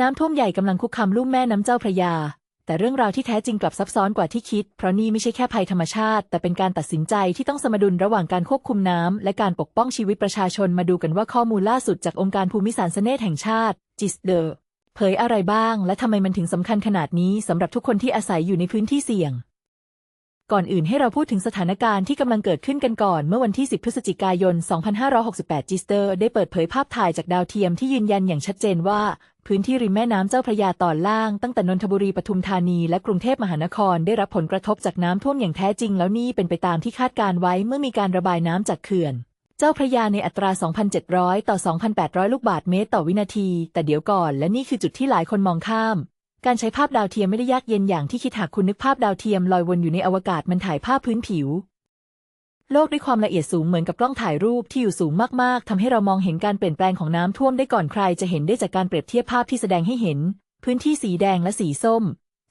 น้ำท่วมใหญ่กำลังคุกคามลุ่มแม่น้ำเจ้าพระยา แต่เรื่องราวที่แท้จริงกลับซับซ้อนกว่าที่คิด เพราะนี่ไม่ใช่แค่ภัยธรรมชาติ แต่เป็นการตัดสินใจที่ต้องสมดุลระหว่างการควบคุมน้ำและการปกป้องชีวิตประชาชนมาดูกันว่าข้อมูลล่าสุดจากองค์การภูมิสารสนเนตแห่งชาติจิสเดอร์เผยอะไรบ้าง และทำไมมันถึงสำคัญขนาดนี้สำหรับทุกคนที่อาศัยอยู่ในพื้นที่เสี่ยง ก่อนอื่นให้เราพูดถึงสถานการณ์ที่กำลังเกิดขึ้นกันก่อน เมื่อวันที่ 10 พฤศจิกายน 2568 จิสเตอร์ ได้เปิดเผยภาพถ่ายจากดาวเทียมที่ยืนยันอย่างชัดเจนว่า พื้นที่ริมแม่น้ำเจ้าพระยาตอนล่าง ตั้งแต่นนทบุรีปทุมธานีและกรุงเทพมหานคร ได้รับผลกระทบจากน้ำท่วมอย่างแท้จริง แล้วนี่เป็นไปตามที่คาดการไว้เมื่อมีการระบายน้ำจากเขื่อนเจ้าพระยาในอัตรา 2,700 ต่อ 2,800 ลูกบาศก์เมตรต่อวินาที แต่เดี๋ยวก่อน และนี่คือจุดที่หลายคนมองข้าม การใช้ภาพดาวเทียมไม่ได้ยากเย็นอย่างที่คิดหากคุณนึกภาพดาวเทียมลอยวนอยู่ในอวกาศมันถ่ายภาพพื้นผิว โลกด้วยความละเอียดสูงเหมือนกับกล้องถ่ายรูปที่อยู่สูงมากๆทำให้เรามองเห็นการเปลี่ยนแปลงของน้ำท่วมได้ก่อนใครจะเห็นได้จากการเปรียบเทียบภาพที่แสดงให้เห็น พื้นที่สีแดงและสีส้ม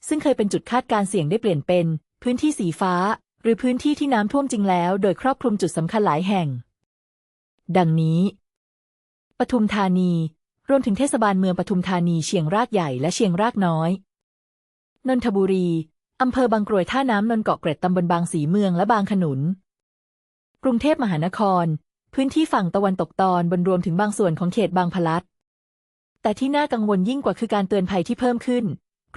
ซึ่งเคยเป็นจุดคาดการเสี่ยงได้เปลี่ยนเป็น พื้นที่สีฟ้า หรือพื้นที่ที่น้ำท่วมจริงแล้ว โดยครอบคลุมจุดสำคัญหลายแห่ง ดังนี้ ปทุมธานี รวมถึงเทศบาลเมืองปทุมธานีเชียงรากใหญ่และเชียงรากน้อย นนทบุรี อำเภอบางกรวยท่าน้ำนนเกาะเกร็ดตำบลบางสีเมืองและบางขนุน กรุงเทพมหานคร พื้นที่ฝั่งตะวันตกตอนบนรวมถึงบางส่วนของเขตบางพลัด แต่ที่น่ากังวลยิ่งกว่าคือการเตือนภัยที่เพิ่มขึ้น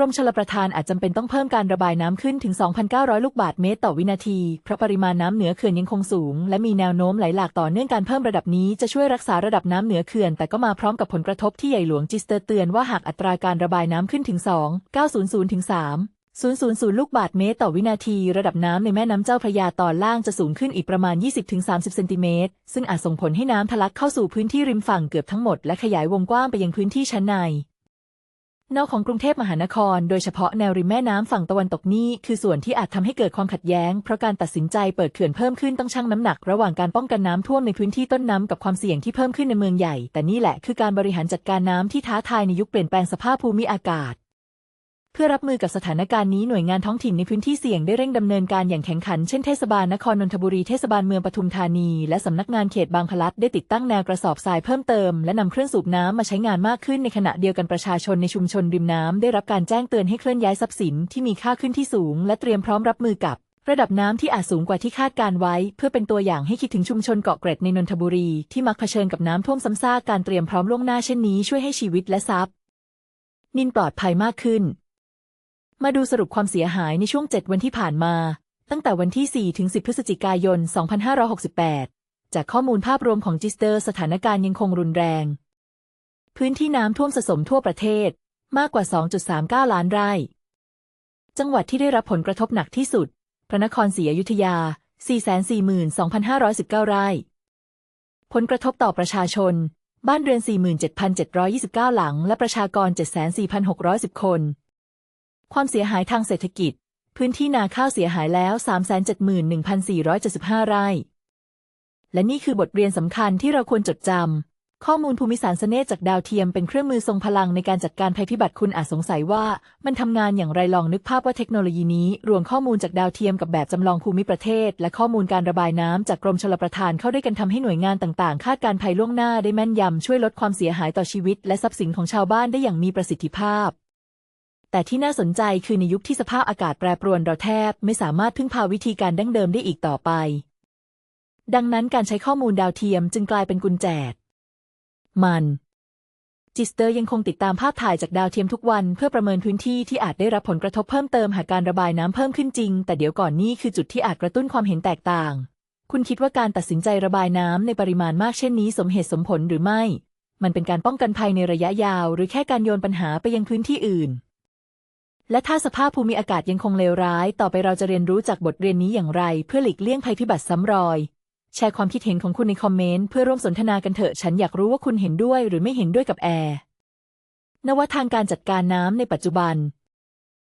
กรมชลประทานอาจจำเป็นต้องเพิ่มการระบายน้ำขึ้นถึง 2,900 ลูกบาศก์เมตรต่อวินาที เพราะปริมาณน้ำเหนือเขื่อนยังคงสูง และมีแนวโน้มไหลหลากต่อเนื่องการเพิ่มระดับนี้จะช่วยรักษาระดับน้ำเหนือเขื่อน แต่ก็มาพร้อมกับผลกระทบที่ใหญ่หลวงจิสเตอร์เตือนว่าหากอัตราการระบายน้ำขึ้นถึง 2 900 ถึง 3 000 ลูกบาศก์เมตรต่อวินาที ระดับน้ำในแม่น้ำเจ้าพระยาตอนล่างจะสูงขึ้นอีกประมาณ 20-30 เซนติเมตร ซึ่งอาจส่งผลให้น้ำทะลักเข้าสู่พื้นที่ริมฝั่งเกือบทั้งหมดและขยายวงกว้างไปยังพื้นที่ชั้นใน นอกของกรุงเทพมหานคร โดยเฉพาะแนวริมแม่น้ำฝั่งตะวันตกนี่คือส่วนที่อาจทำให้เกิดความขัดแย้ง เพราะการตัดสินใจเปิดเขื่อนเพิ่มขึ้นต้องชั่งน้ำหนัก ระหว่างการป้องกันน้ำท่วมในพื้นที่ต้นน้ำกับความเสี่ยงที่เพิ่มขึ้นในเมืองใหญ่ แต่นี่แหละคือการบริหารจัดการน้ำที่ท้าทายในยุคเปลี่ยนแปลงสภาพภูมิอากาศ พื่อรับมือกับสถานการณ์นี้หน่วยงานท้องถิ่นในพื้นที่เสี่ยงได้เร่งดำเนินการอย่างแข็งขัน เช่นเทศบาลนครนนทบุรีเทศบาลเมืองปทุมธานี และสำนักงานเขตบางพลัดได้ติดตั้งแนวกระสอบทรายเพิ่มเติม และนำเครื่องสูบน้ำมาใช้งานมากขึ้นในขณะเดียวกันประชาชนในชุมชนริมน้ำได้รับการแจ้งเตือนให้เคลื่อนย้ายทรัพย์สินที่มีค่าขึ้นที่สูง และเตรียมพร้อมรับมือกับระดับน้ำที่อาจสูงกว่าที่คาดการไว้ เพื่อเป็นตัวอย่างให้คิดถึงชุมชนเกาะเกร็ดในนนทบุรี ที่มักเผชิญกับน้ำท่วมซ้ำซากการเตรียมพร้อมล่วงหน้าเช่นนี้ช่วยให้ชีวิตและทรัพย์ นินปลอดภัยมากขึ้น มาดูสรุปความเสียหายในช่วง 7 วันที่ผ่านมา ตั้งแต่วันที่ 4 ถึง 10 พฤศจิกายน 2568 จากข้อมูลภาพรวมของจิสเตอร์สถานการณ์ยังคงรุนแรง พื้นที่น้ำท่วมสะสมทั่วประเทศมากกว่า 2.39 ล้านไร่ จังหวัดที่ได้รับผลกระทบหนักที่สุด พระนครศรีอยุธยา 442,519 ไร่ ผลกระทบต่อประชาชน บ้านเรือน 47,729 หลัง และประชากร 74,610 คน ความเสียหายทางเศรษฐกิจ พื้นที่นาข้าวเสียหายแล้ว 371,475 ไร่ และนี่คือบทเรียนสำคัญที่เราควรจดจำ ข้อมูลภูมิสารสนเนตจากดาวเทียมเป็นเครื่องมือทรงพลังในการจัดการภัยพิบัติคุณอาจสงสัยว่า มันทำงานอย่างไรลองนึกภาพว่าเทคโนโลยีนี้ รวมข้อมูลจากดาวเทียมกับแบบจำลองภูมิประเทศ และข้อมูลการระบายน้ำจากกรมชลประทานเข้าด้วยกันทำให้หน่วยงานต่างๆ คาดการภัยล่วงหน้าได้แม่นยำช่วยลดความเสียหายต่อชีวิต และทรัพย์สินของชาวบ้านได้อย่างมีประสิทธิภาพ แต่ที่น่าสนใจคือในยุคที่สภาพอากาศแปรปรวนเราแทบไม่สามารถพึ่งพาวิธีการดั้งเดิมได้อีกต่อไป ดังนั้นการใช้ข้อมูลดาวเทียมจึงกลายเป็นกุญแจ มัน จิสเตอร์ยังคงติดตามภาพถ่ายจากดาวเทียมทุกวัน เพื่อประเมินพื้นที่ที่อาจได้รับผลกระทบเพิ่มเติมหากการระบายน้ำเพิ่มขึ้นจริง แต่เดี๋ยวก่อนนี่คือจุดที่อาจกระตุ้นความเห็นแตกต่าง คุณคิดว่าการตัดสินใจระบายน้ำในปริมาณมากเช่นนี้ สมเหตุสมผลหรือไม่ มันเป็นการป้องกันภัยในระยะยาว หรือแค่การโยนปัญหาไปยังพื้นที่อื่น และถ้าสภาพภูมิอากาศยังคงเลวร้าย ต่อไปเราจะเรียนรู้จากบทเรียนนี้อย่างไร เพื่อหลีกเลี่ยงภัยพิบัติซ้ำรอย แชร์ความคิดเห็นของคุณในคอมเมนต์เพื่อร่วมสนทนากันเถอะ ฉันอยากรู้ว่าคุณเห็นด้วยหรือไม่เห็นด้วยกับแอร์นวัตทางการจัดการน้ำในปัจจุบัน